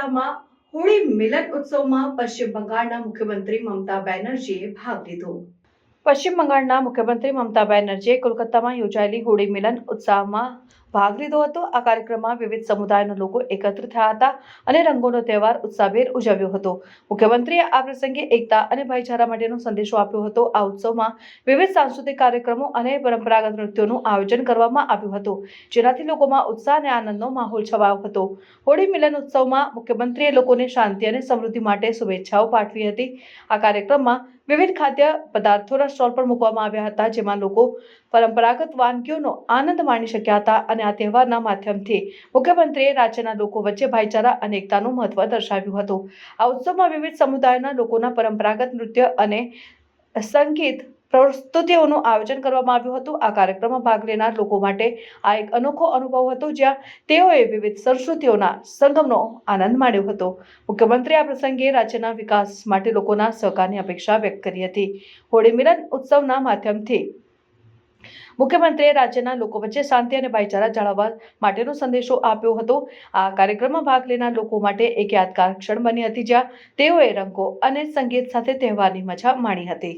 કોલકાતામાં હોળી મિલન ઉત્સવમાં પશ્ચિમ બંગાળના મુખ્યમંત્રી મમતા બેનર્જીએ ભાગ લીધો. પશ્ચિમ બંગાળના મુખ્યમંત્રી મમતા બેનર્જીએ કોલકાતામાં યોજાયેલી હોળી મિલન ઉત્સવમાં ભાગ લીધો હતો. આ કાર્યક્રમમાં વિવિધ સમુદાયના લોકો એકત્ર થયા હતા અને રંગોનો તહેવાર ઉત્સાહભેર ઉજવ્યો હતો. મુખ્યમંત્રીએ આ પ્રસંગે એકતા અને ભાઈચારા માટેનો સંદેશો આપ્યો હતો. આ ઉત્સવમાં વિવિધ સાંસ્કૃતિક કાર્યક્રમો અને પરંપરાગત નૃત્યોનું આયોજન કરવામાં આવ્યું હતું, જેનાથી લોકોમાં ઉત્સાહ અને આનંદનો માહોલ છવાયો હતો. હોળી મિલન ઉત્સવમાં મુખ્યમંત્રીએ લોકોને શાંતિ અને સમૃદ્ધિ માટે શુભેચ્છાઓ પાઠવી હતી. આ કાર્યક્રમમાં વિવિધ ખાદ્ય પદાર્થોના સ્ટોલ પણ મૂકવામાં આવ્યા હતા, જેમાં લોકો પરંપરાગત વાનગીઓનો આનંદ માણી શક્યા હતા અને આ તહેવારના માધ્યમથી મુખ્યમંત્રીએ રાજ્યના લોકો વચ્ચે ભાઈચારા અને એકતાનું મહત્વ દર્શાવ્યું હતું. આ ઉત્સવમાં વિવિધ સમુદાયના લોકોના પરંપરાગત નૃત્ય અને સંગીત પ્રસ્તુતિઓનું આયોજન કરવામાં આવ્યું હતું. આ કાર્યક્રમમાં ભાગ લેનાર લોકો માટે આ એક અનોખો અનુભવ હતો, જ્યાં તેઓએ વિવિધ સંસ્કૃતિઓના સંગમનો આનંદ માણ્યો હતો. મુખ્યમંત્રી આ પ્રસંગે રાજ્યના વિકાસ માટે લોકોના સહકારની અપેક્ષા વ્યક્ત કરી હતી. હોળી મિલન ઉત્સવના માધ્યમથી મુખ્યમંત્રીએ રાજ્યના લોકો વચ્ચે શાંતિ અને ભાઈચારા જાળવવા માટેનો સંદેશો આપ્યો હતો. આ કાર્યક્રમમાં ભાગ લેનાર લોકો માટે એક યાદગાર ક્ષણ બની હતી જ્યાં તેઓએ રંગો અને સંગીત સાથે તહેવારની મજા માણી હતી.